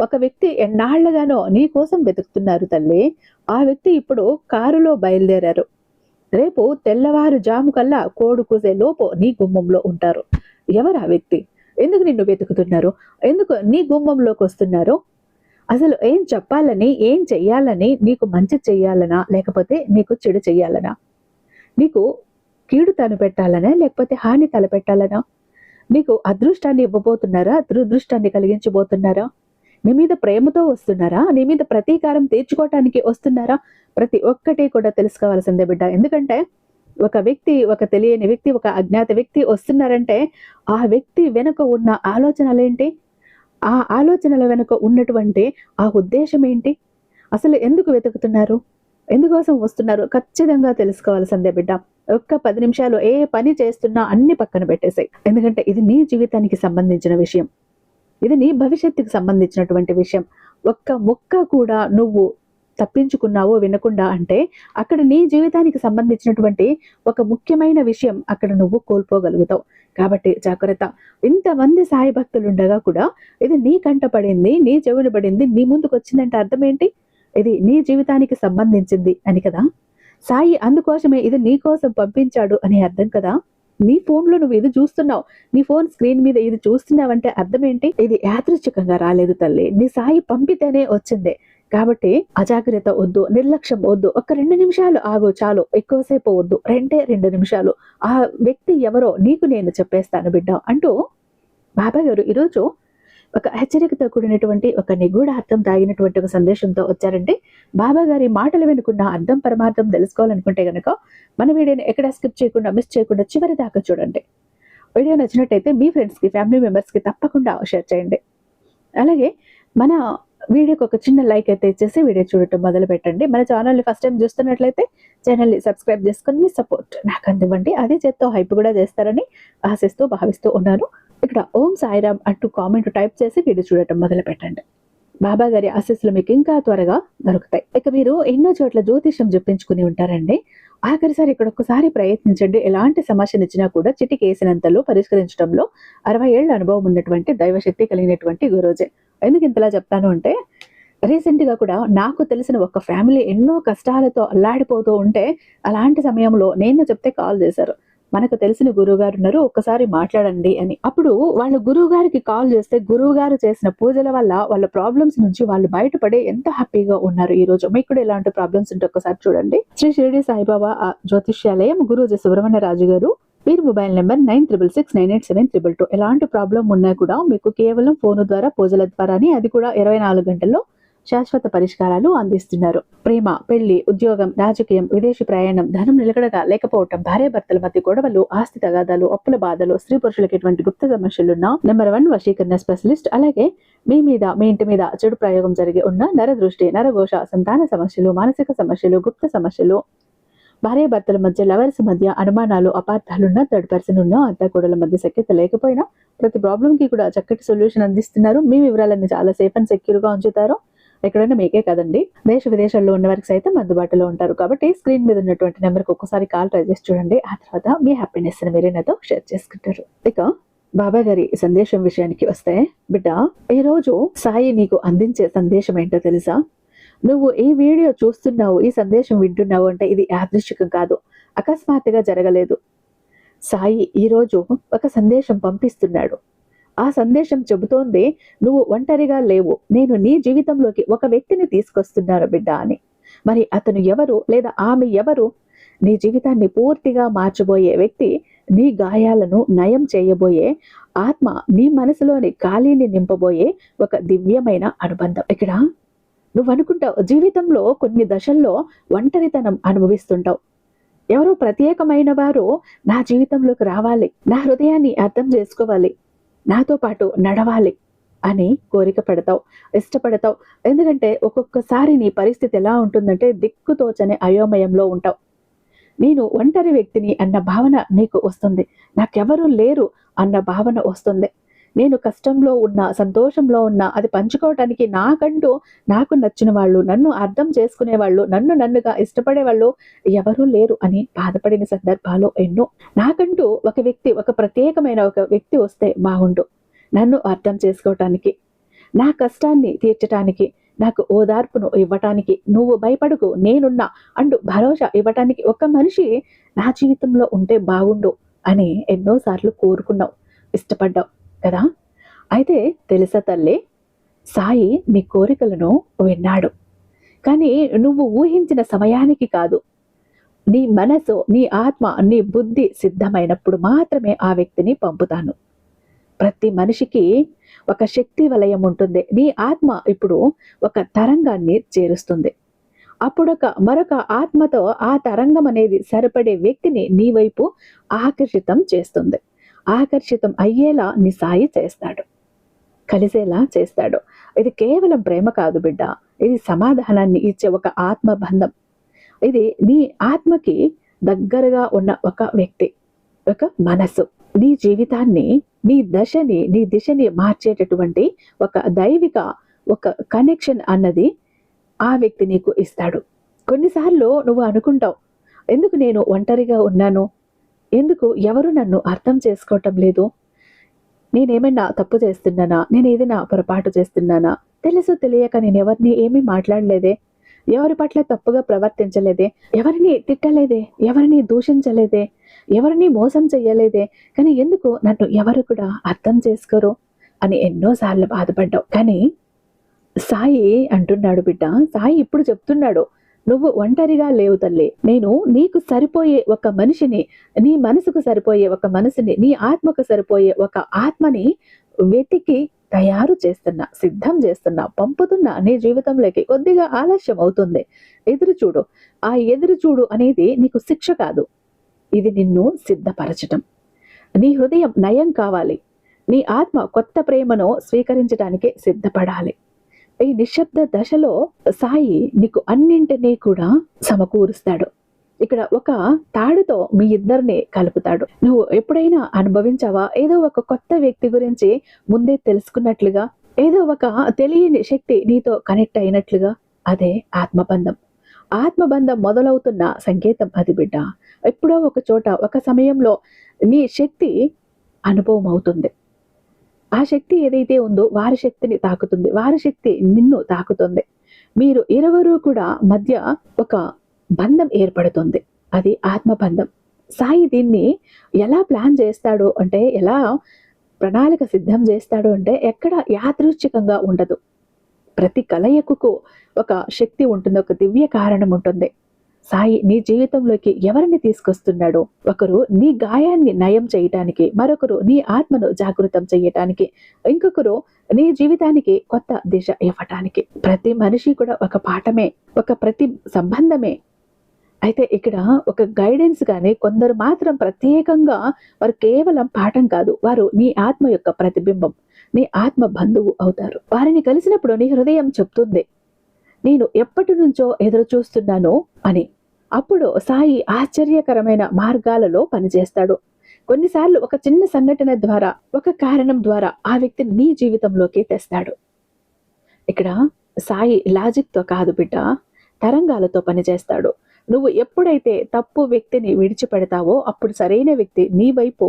ఒక వ్యక్తి ఎన్నాళ్ళుగానో నీ కోసం వెతుకుతున్నారు తల్లి. ఆ వ్యక్తి ఇప్పుడు కారులో బయలుదేరారు. రేపు తెల్లవారు జాము కల్లా కోడు కూసే లోపు నీ గుమ్మంలో ఉంటారు. ఎవరు ఆ వ్యక్తి? ఎందుకు నిన్ను వెతుకుతున్నారు? ఎందుకు నీ గుమ్మంలోకి వస్తున్నారు? అసలు ఏం చెప్పాలని ఏం చెయ్యాలని నీకు మంచి చెయ్యాలనా లేకపోతే నీకు చెడు చెయ్యాలనా? నీకు కీడు తను పెట్టాలనా లేకపోతే హాని తలపెట్టాలనా? నీకు అదృష్టాన్ని ఇవ్వబోతున్నారా దురదృష్టాన్ని కలిగించబోతున్నారా? నీ మీద ప్రేమతో వస్తున్నారా? నీ మీద ప్రతీకారం తీర్చుకోవటానికి వస్తున్నారా? ప్రతి ఒక్కటి కూడా తెలుసుకోవాల్సిందే బిడ్డ. ఎందుకంటే ఒక వ్యక్తి ఒక తెలియని వ్యక్తి ఒక అజ్ఞాత వ్యక్తి వస్తున్నారంటే ఆ వ్యక్తి వెనుక ఉన్న ఆలోచనలేంటి? ఆ ఆలోచనల వెనుక ఉన్నటువంటి ఆ ఉద్దేశం ఏంటి? అసలు ఎందుకు వెతుకుతున్నారు? ఎందుకోసం వస్తున్నారు? ఖచ్చితంగా తెలుసుకోవాల్సిందే బిడ్డ. ఒక్క పది నిమిషాలు ఏ పని చేస్తున్నా అన్ని పక్కన పెట్టేసాయి. ఎందుకంటే ఇది నీ జీవితానికి సంబంధించిన విషయం. ఇది నీ భవిష్యత్తుకు సంబంధించినటువంటి విషయం. ఒక్క ముక్క కూడా నువ్వు తప్పించుకున్నావో వినకుండా అంటే అక్కడ నీ జీవితానికి సంబంధించినటువంటి ఒక ముఖ్యమైన విషయం అక్కడ నువ్వు కోల్పోగలుగుతావు. కాబట్టి జాగ్రత్త. ఇంతమంది సాయి భక్తులు ఉండగా కూడా ఇది నీ కంట పడింది నీ చెవులు పడింది నీ ముందుకు వచ్చిందంటే అర్థం ఏంటి? ఇది నీ జీవితానికి సంబంధించింది అని కదా? సాయి అందుకోసమే ఇది నీ కోసం పంపించాడు అని అర్థం కదా? నీ ఫోన్లో నువ్వు ఇది చూస్తున్నావు? నీ ఫోన్ స్క్రీన్ మీద ఇది చూస్తున్నావంటే అర్థం ఏంటి? ఇది యాదృచ్ఛికంగా రాలేదు తల్లి. నీ సాయి పంపితేనే వచ్చింది. కాబట్టి అజాగ్రత్త వద్దు నిర్లక్ష్యం వద్దు. ఒక రెండు నిమిషాలు ఆగు చాలు. ఎక్కువసేపు వద్దు. రెండే రెండు నిమిషాలు. ఆ వ్యక్తి ఎవరో నీకు నేను చెప్పేస్తాను బిడ్డ అంటూ బాబా గారు ఈరోజు ఒక హెచ్చరికతో కూడినటువంటి ఒక నిగూఢ అర్థం తాగినటువంటి ఒక సందేశంతో వచ్చారంటే బాబా గారి మాటలు వెనుకున్న అర్థం పరమార్థం తెలుసుకోవాలనుకుంటే కనుక మన వీడియోని ఎక్కడ స్కిప్ చేయకుండా మిస్ చేయకుండా చివరి దాకా చూడండి. వీడియో నచ్చినట్టయితే మీ ఫ్రెండ్స్కి ఫ్యామిలీ మెంబర్స్కి తప్పకుండా షేర్ చేయండి. అలాగే మన వీడియోకి ఒక చిన్న లైక్ అయితే ఇచ్చేసి వీడియో చూడటం మొదలు పెట్టండి. మన ఛానల్ని ఫస్ట్ టైం చూస్తున్నట్లయితే ఛానల్ని సబ్స్క్రైబ్ చేసుకొని మీ సపోర్ట్ నాకు అందివ్వండి. అదే చేత్తో హైప్ కూడా చేస్తారని ఆశిస్తూ భావిస్తూ ఉన్నాను. ఇక్కడ ఓం సాయిరామ్ అంటూ కామెంట్ టైప్ చేసి వీడియో చూడటం మొదలు పెట్టండి బాబా గారి ఆశీస్సులు మీకు ఇంకా త్వరగా దొరుకుతాయి. ఇక మీరు ఎన్నో చోట్ల జ్యోతిషం చెప్పించుకుని ఉంటారండి. ఆఖరిసారి ఇక్కడ ఒక్కసారి ప్రయత్నించండి. ఎలాంటి సమస్యను ఇచ్చినా కూడా చిటికేసినంతలో పరిష్కరించడంలో అరవై ఏళ్ళ అనుభవం ఉన్నటువంటి దైవశక్తి కలిగినటువంటి గురోజే. ఎందుకు ఇంతలా చెప్తాను అంటే రీసెంట్గా కూడా నాకు తెలిసిన ఒక ఫ్యామిలీ ఎన్నో కష్టాలతో అల్లాడిపోతూ ఉంటే అలాంటి సమయంలో నేను చెప్తే కాల్ చేశారు. మనకు తెలిసిన గురువు గారు ఉన్నారు ఒక్కసారి మాట్లాడండి అని. అప్పుడు వాళ్ళ గురువు గారికి కాల్ చేస్తే గురువు గారు చేసిన పూజల వల్ల వాళ్ళ ప్రాబ్లమ్స్ నుంచి వాళ్ళు బయటపడే ఎంత హ్యాపీగా ఉన్నారు ఈ రోజు? మీకు కూడా ఇలాంటి ప్రాబ్లమ్స్ ఉంటే ఒకసారి చూడండి. శ్రీ షిరిడి సాయిబాబా జ్యోతిష్యాలయం గురూజీ సుబ్రహ్మణ్య రాజు గారు మీరు mobile number nine triple six nine eight seven triple two ఎలాంటి ప్రాబ్లం ఉన్నా కూడా మీకు కేవలం ఫోన్ ద్వారా పూజల ద్వారానే అది కూడా ఇరవై నాలుగు గంటల్లో శాశ్వత పరిష్కారాలు అందిస్తున్నారు. ప్రేమ పెళ్ళి ఉద్యోగం రాజకీయం విదేశీ ప్రయాణం ధనం నిలకడగా లేకపోవటం భార్యాభర్తల మధ్య గొడవలు ఆస్తి తగాదాలు అప్పుల బాధలు స్త్రీ పురుషులకు ఎటువంటి గుప్త సమస్యలున్నా నెంబర్ వన్ వశీకరణ స్పెషలిస్ట్ అలాగే మీ మీద మీ ఇంటి మీద చెడు ప్రయోగం జరిగి ఉన్న నరదృష్టి నరఘోష సంతాన సమస్యలు మానసిక సమస్యలు గుప్త సమస్యలు. భార్యాభర్తల మధ్య లవర్స్ మధ్య అనుమానాలు అపార్థాలున్నా థర్డ్ పర్సన్ ఉన్న అత్తాకోడల మధ్య సఖ్యత లేకపోయినా ప్రతి ప్రాబ్లం కి కూడా చక్కటి సొల్యూషన్ అందిస్తున్నారు. మీ వివరాలన్నీ చాలా సేఫ్ అండ్ సెక్యూర్గా ఉంచుతారు. ఎక్కడైనా మీకే కదండి. దేశ విదేశాల్లో ఉన్న వారికి సైతం అందుబాటులో ఉంటారు. కాబట్టి స్క్రీన్ మీద ఉన్నటువంటి నెంబర్కి ఒక్కసారి కాల్ ట్రై చేసి చూడండి. ఆ తర్వాత మీ హ్యాపీనెస్ మీరే నాతో షేర్ చేసుకుంటారు. ఇక బాబా గారి సందేశం విషయానికి వస్తే బిడ్డ ఈ రోజు సాయి నీకు అందించే సందేశం ఏంటో తెలుసా? నువ్వు ఈ వీడియో చూస్తున్నావు ఈ సందేశం వింటున్నావు అంటే ఇది యాదృశ్చికం కాదు. అకస్మాత్తుగా జరగలేదు. సాయి ఈరోజు ఒక సందేశం పంపిస్తున్నాడు. ఆ సందేశం చెబుతోంది నువ్వు ఒంటరిగా లేవు. నేను నీ జీవితంలోకి ఒక వ్యక్తిని తీసుకొస్తున్నాను బిడ్డ అని. మరి అతను ఎవరు లేదా ఆమె ఎవరు? నీ జీవితాన్ని పూర్తిగా మార్చబోయే వ్యక్తి నీ గాయాలను నయం చేయబోయే ఆత్మ నీ మనసులోని ఖాళీని నింపబోయే ఒక దివ్యమైన అనుబంధం. ఇక్కడ నువ్వు అనుకుంటావు జీవితంలో కొన్ని దశల్లో ఒంటరితనం అనుభవిస్తుంటావు. ఎవరో ప్రత్యేకమైన వారు నా జీవితంలోకి రావాలి నా హృదయాన్ని అర్థం చేసుకోవాలి నాతో పాటు నడవాలి అని కోరిక పడతావు ఇష్టపడతావు. ఎందుకంటే ఒక్కొక్కసారి నీ పరిస్థితి ఎలా ఉంటుందంటే దిక్కుతోచని అయోమయంలో ఉంటావు. నేను ఒంటరి వ్యక్తిని అన్న భావన నీకు వస్తుంది. నాకెవరూ లేరు అన్న భావన వస్తుంది. నేను కష్టంలో ఉన్నా సంతోషంలో ఉన్నా అది పంచుకోవటానికి నాకంటూ నాకు నచ్చిన వాళ్ళు నన్ను అర్థం చేసుకునే వాళ్ళు నన్ను నన్నుగా ఇష్టపడే వాళ్ళు ఎవరూ లేరు అని బాధపడిన సందర్భాలు ఎన్నో. నాకంటూ ఒక వ్యక్తి ఒక ప్రత్యేకమైన ఒక వ్యక్తి వస్తే బాగుండు. నన్ను అర్థం చేసుకోవటానికి నా కష్టాన్ని తీర్చటానికి నాకు ఓదార్పును ఇవ్వటానికి నువ్వు భయపడుకు నేనున్నా అంటూ భరోసా ఇవ్వటానికి ఒక మనిషి నా జీవితంలో ఉంటే బాగుండు అని ఎన్నోసార్లు కోరుకున్నావు ఇష్టపడ్డావు. కదా? అయితే తెలుసా తల్లి సాయి నీ కోరికలను విన్నాడు. కానీ నువ్వు ఊహించిన సమయానికి కాదు. నీ మనసు నీ ఆత్మ నీ బుద్ధి సిద్ధమైనప్పుడు మాత్రమే ఆ వ్యక్తిని పంపుతాను. ప్రతి మనిషికి ఒక శక్తి వలయం ఉంటుంది. నీ ఆత్మ ఇప్పుడు ఒక తరంగాన్ని చేరుస్తుంది. అప్పుడొక మరొక ఆత్మతో ఆ తరంగం అనేది సరిపడే వ్యక్తిని నీ వైపు ఆకర్షితం చేస్తుంది. ఆకర్షితం అయ్యేలా నీ సాయి చేస్తాడు. కలిసేలా చేస్తాడు. ఇది కేవలం ప్రేమ కాదు బిడ్డ. ఇది సమాధానాన్ని ఇచ్చే ఒక ఆత్మ బంధం ఇది నీ ఆత్మకి దగ్గరగా ఉన్న ఒక వ్యక్తి ఒక మనసు నీ జీవితాన్ని నీ దశని నీ దిశని మార్చేటటువంటి ఒక దైవిక ఒక కనెక్షన్ అన్నది ఆ వ్యక్తి నీకు ఇస్తాడు. కొన్నిసార్లు నువ్వు అనుకుంటావు ఎందుకు నేను ఒంటరిగా ఉన్నాను? ఎందుకు ఎవరు నన్ను అర్థం చేసుకోవటం లేదు? నేనేమైనా తప్పు చేస్తున్నానా? నేను ఏదైనా పొరపాటు చేస్తున్నానా? తెలుసు తెలియక నేను ఎవరిని ఏమీ మాట్లాడలేదే. ఎవరి పట్ల తప్పుగా ప్రవర్తించలేదే. ఎవరిని తిట్టలేదే. ఎవరిని దూషించలేదే. ఎవరిని మోసం చెయ్యలేదే. కానీ ఎందుకు నన్ను ఎవరు కూడా అర్థం చేసుకోరు? అని ఎన్నోసార్లు బాధపడ్డావు. కానీ సాయి అంటున్నాడు బిడ్డ. సాయి ఇప్పుడు చెప్తున్నాడు. నువ్వు ఒంటరిగా లేవు తల్లి. నేను నీకు సరిపోయే ఒక మనిషిని నీ మనసుకు సరిపోయే ఒక మనసుని నీ ఆత్మకు సరిపోయే ఒక ఆత్మని వెతికి తయారు చేస్తున్నా సిద్ధం చేస్తున్నా పంపుతున్నా నీ జీవితంలోకి కొద్దిగా ఆలస్యం అవుతుంది. ఎదురు చూడు. ఆ ఎదురు చూడు అనేది నీకు శిక్ష కాదు. ఇది నిన్ను సిద్ధపరచటం. నీ హృదయం నయం కావాలి. నీ ఆత్మ కొత్త ప్రేమను స్వీకరించడానికి సిద్ధపడాలి. ఈ నిశ్శబ్ద దశలో సాయి నీకు అన్నింటినీ కూడా సమకూరుస్తాడు. ఇక్కడ ఒక తాడుతో మీ ఇద్దరిని కలుపుతాడు. నువ్వు ఎప్పుడైనా అనుభవించావా? ఏదో ఒక కొత్త వ్యక్తి గురించి ముందే తెలుసుకున్నట్లుగా ఏదో ఒక తెలియని శక్తి నీతో కనెక్ట్ అయినట్లుగా? అదే ఆత్మబంధం. ఆత్మబంధం మొదలవుతున్న సంకేతం అది బిడ్డ. ఎప్పుడో ఒక చోట ఒక సమయంలో నీ శక్తి అనుభవం అవుతుంది ఆ శక్తి ఏదైతే ఉందో వారి శక్తిని తాకుతుంది. వారి శక్తి నిన్ను తాకుతుంది. మీరు ఇరువురు కూడా మధ్య ఒక బంధం ఏర్పడుతుంది. అది ఆత్మబంధం సాయి దీన్ని ఎలా ప్లాన్ చేస్తాడు అంటే ఎలా ప్రణాళిక సిద్ధం చేస్తాడు అంటే ఎక్కడ యాదృచ్ఛికంగా ఉండదు. ప్రతి కలయికకు ఒక శక్తి ఉంటుంది. ఒక దివ్య కారణం ఉంటుంది. సాయి నీ జీవితంలోకి ఎవరిని తీసుకొస్తున్నాడు? ఒకరు నీ గాయాన్ని నయం చేయటానికి మరొకరు నీ ఆత్మను జాగృతం చేయటానికి ఇంకొకరు నీ జీవితానికి కొత్త దిశ ఇవ్వటానికి. ప్రతి మనిషి కూడా ఒక పాఠమే ఒక ప్రతి సంబంధమే. అయితే ఇక్కడ ఒక గైడెన్స్ కానీ కొందరు మాత్రం ప్రత్యేకంగా వారు కేవలం పాఠం కాదు వారు నీ ఆత్మ యొక్క ప్రతిబింబం నీ ఆత్మ బంధువు అవుతారు. వారిని కలిసినప్పుడు నీ హృదయం చెప్తుంది నేను ఎప్పటి నుంచో ఎదురు చూస్తున్నాను అని. అప్పుడు సాయి ఆశ్చర్యకరమైన మార్గాలలో పనిచేస్తాడు. కొన్నిసార్లు ఒక చిన్న సంఘటన ద్వారా ఒక కారణం ద్వారా ఆ వ్యక్తిని నీ జీవితంలోకి తెస్తాడు. ఇక్కడ సాయి లాజిక్తో కాదు బిడ్డ తరంగాలతో పనిచేస్తాడు. నువ్వు ఎప్పుడైతే తప్పు వ్యక్తిని విడిచిపెడతావో అప్పుడు సరైన వ్యక్తి నీ వైపు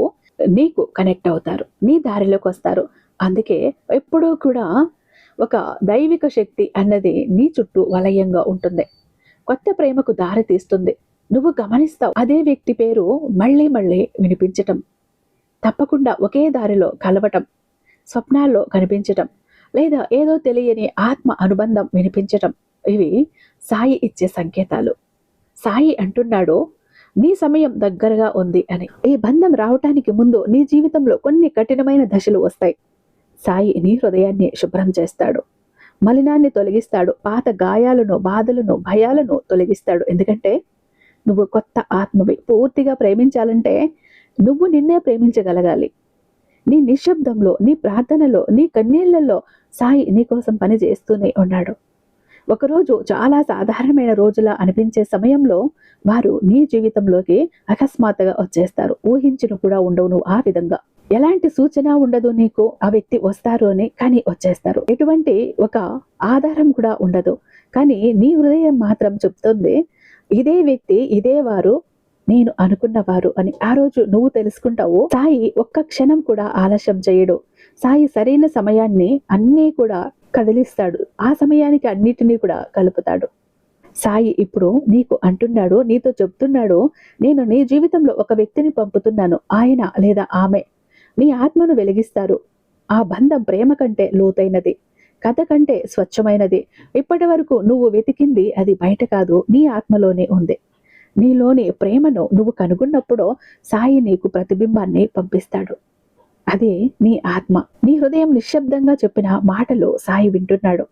నీకు కనెక్ట్ అవుతారు నీ దారిలోకి వస్తారు. అందుకే ఎప్పుడూ కూడా ఒక దైవిక శక్తి అన్నది నీ చుట్టూ వలయంగా ఉంటుంది. కొత్త ప్రేమకు దారి తీస్తుంది నువ్వు గమనిస్తావు. అదే వ్యక్తి పేరు మళ్ళీ మళ్ళీ వినిపించటం. తప్పకుండా ఒకే దారిలో కలవటం. స్వప్నాల్లో కనిపించటం. లేదా ఏదో తెలియని ఆత్మ అనుబంధం వినిపించటం. ఇవి సాయి ఇచ్చే సంకేతాలు. సాయి అంటున్నాడు నీ సమయం దగ్గరగా ఉంది అని. ఈ బంధం రావటానికి ముందు నీ జీవితంలో కొన్ని కఠినమైన దశలు వస్తాయి. సాయి నీ హృదయాన్ని శుభ్రం చేస్తాడు. మలినాన్ని తొలగిస్తాడు. పాత గాయాలను బాధలను భయాలను తొలగిస్తాడు. ఎందుకంటే నువ్వు కొత్త ఆత్మవి. పూర్తిగా ప్రేమించాలంటే నువ్వు నిన్నే ప్రేమించగలగాలి. నీ నిశ్శబ్దంలో నీ ప్రార్థనలో నీ కన్నీళ్ళలో సాయి నీకోసం పని చేస్తూనే ఉన్నాడు. ఒకరోజు చాలా సాధారణమైన రోజులా అనిపించే సమయంలో వారు నీ జీవితంలోకి అకస్మాత్తుగా వచ్చేస్తారు. ఊహించిన కూడా ఉండవు నువ్వు ఆ విధంగా. ఎలాంటి సూచన ఉండదు నీకు? ఆ వ్యక్తి వస్తారు అని కానీ వచ్చేస్తారు. ఎటువంటి ఒక ఆధారం కూడా ఉండదు. కానీ నీ హృదయం మాత్రం చెప్తుంది ఇదే వ్యక్తి ఇదే వారు నేను అనుకున్నవారు అని. ఆ రోజు నువ్వు తెలుసుకుంటావు సాయి ఒక్క క్షణం కూడా ఆలస్యం చేయడు. సాయి సరైన సమయాన్ని అన్నీ కూడా కదిలిస్తాడు. ఆ సమయానికి అన్నిటినీ కూడా కలుపుతాడు. సాయి ఇప్పుడు నీకు అంటున్నాడు నీతో చెప్తున్నాడు నేను నీ జీవితంలో ఒక వ్యక్తిని పంపుతున్నాను ఆయన లేదా ఆమె. నీ ఆత్మను వెలిగిస్తారు. ఆ బంధం ప్రేమ కంటే లోతైనది కథ కంటే స్వచ్ఛమైనది. ఇప్పటి వరకు నువ్వు వెతికింది అది బయట కాదు నీ ఆత్మలోనే ఉంది. నీలోని ప్రేమను నువ్వు కనుగొన్నప్పుడు సాయి నీకు ప్రతిబింబాన్ని పంపిస్తాడు. అదే నీ ఆత్మ. నీ హృదయం నిశ్శబ్దంగా చెప్పిన మాటలు సాయి వింటున్నాడు.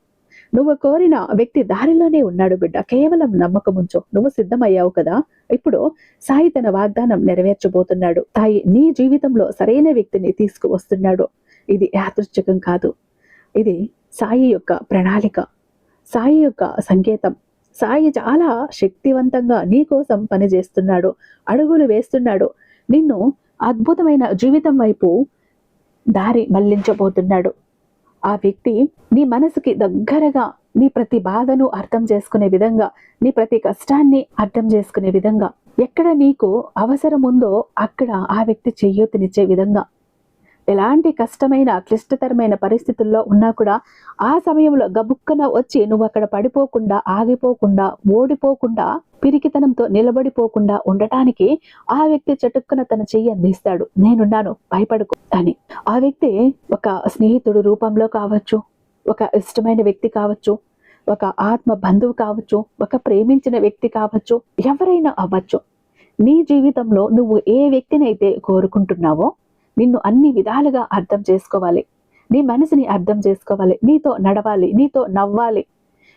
నువ్వు కోరిన వ్యక్తి దారిలోనే ఉన్నాడు బిడ్డ. కేవలం నమ్మకం ఉంచు నువ్వు సిద్ధమయ్యావు కదా? ఇప్పుడు సాయి తన వాగ్దానం నెరవేర్చబోతున్నాడు. సాయి నీ జీవితంలో సరైన వ్యక్తిని తీసుకువస్తున్నాడు. ఇది యాదృచ్ఛికం కాదు. ఇది సాయి యొక్క ప్రణాళిక. సాయి యొక్క సంకేతం. సాయి చాలా శక్తివంతంగా నీ కోసం పనిచేస్తున్నాడు. అడుగులు వేస్తున్నాడు. నిన్ను అద్భుతమైన జీవితం వైపు దారి మళ్ళించబోతున్నాడు. ఆ వ్యక్తి నీ మనసుకి దగ్గరగా నీ ప్రతి బాధను అర్థం చేసుకునే విధంగా నీ ప్రతి కష్టాన్ని అర్థం చేసుకునే విధంగా ఎక్కడ నీకు అవసరం ఉందో అక్కడ ఆ వ్యక్తి చెయ్యొత్తునిచ్చే విధంగా ఎలాంటి కష్టమైన క్లిష్టతరమైన పరిస్థితుల్లో ఉన్నా కూడా ఆ సమయంలో గబుక్కన వచ్చి నువ్వు అక్కడ పడిపోకుండా ఆగిపోకుండా ఓడిపోకుండా పిరికితనంతో నిలబడిపోకుండా ఉండటానికి ఆ వ్యక్తి చటుక్కున తన చెయ్యి అందిస్తాడు. నేనున్నాను భయపడకు అని. ఆ వ్యక్తి ఒక స్నేహితుడు రూపంలో కావచ్చు ఒక ఇష్టమైన వ్యక్తి కావచ్చు ఒక ఆత్మ బంధువు కావచ్చు ఒక ప్రేమించిన వ్యక్తి కావచ్చు ఎవరైనా అవ్వచ్చు. నీ జీవితంలో నువ్వు ఏ వ్యక్తినైతే కోరుకుంటున్నావో నిన్ను అన్ని విధాలుగా అర్థం చేసుకోవాలి. నీ మనసుని అర్థం చేసుకోవాలి. నీతో నడవాలి. నీతో నవ్వాలి.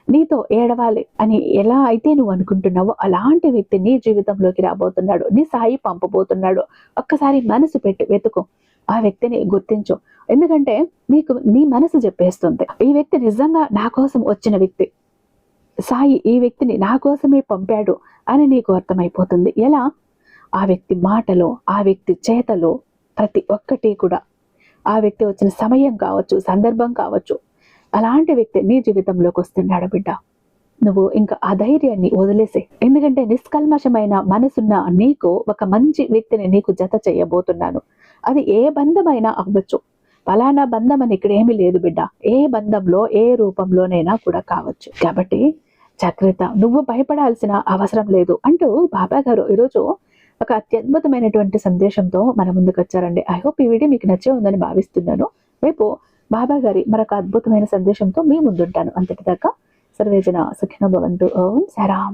నీతో ఏడవాలి అని ఎలా అయితే నువ్వు అనుకుంటున్నావో అలాంటి వ్యక్తి నీ జీవితంలోకి రాబోతున్నాడు. నీ సాయి పంపబోతున్నాడు. ఒక్కసారి మనసు పెట్టి వెతుకు. ఆ వ్యక్తిని గుర్తించు. ఎందుకంటే నీకు నీ మనసు చెప్పేస్తుంది. ఈ వ్యక్తి నిజంగా నా కోసం వచ్చిన వ్యక్తి. సాయి ఈ వ్యక్తిని నా కోసమే పంపాడు అని నీకు అర్థమైపోతుంది. ఎలా? ఆ వ్యక్తి మాటలో ఆ వ్యక్తి చేతలో ప్రతి ఒక్కటి కూడా. ఆ వ్యక్తి వచ్చిన సమయం కావచ్చు సందర్భం కావచ్చు అలాంటి వ్యక్తి నీ జీవితంలోకి వస్తున్నాడు బిడ్డ? నువ్వు ఇంకా ఆ ధైర్యాన్ని వదిలేసే. ఎందుకంటే నిష్కల్మషమైన మనసున్న నీకు ఒక మంచి వ్యక్తిని నీకు జత చేయబోతున్నాను. అది ఏ బంధమైనా అవ్వచ్చు. ఫలానా బంధం అని ఇక్కడ ఏమీ లేదు బిడ్డ. ఏ బంధంలో ఏ రూపంలోనైనా కూడా కావచ్చు. కాబట్టి జాగ్రత్త. నువ్వు భయపడాల్సిన అవసరం లేదు అంటూ బాబా గారు ఈరోజు ఒక అత్యద్భుతమైనటువంటి సందేశంతో మన ముందుకు వచ్చారండి. ఐ హోప్ ఈ వీడియో మీకు నచ్చే ఉందని భావిస్తున్నాను. రేపు బాబా గారి మరొక అద్భుతమైన సందేశంతో మీ ముందుంటాను. అంతటిదాకా సర్వేజన సుఖిన భవంతు. ఓం సరామ్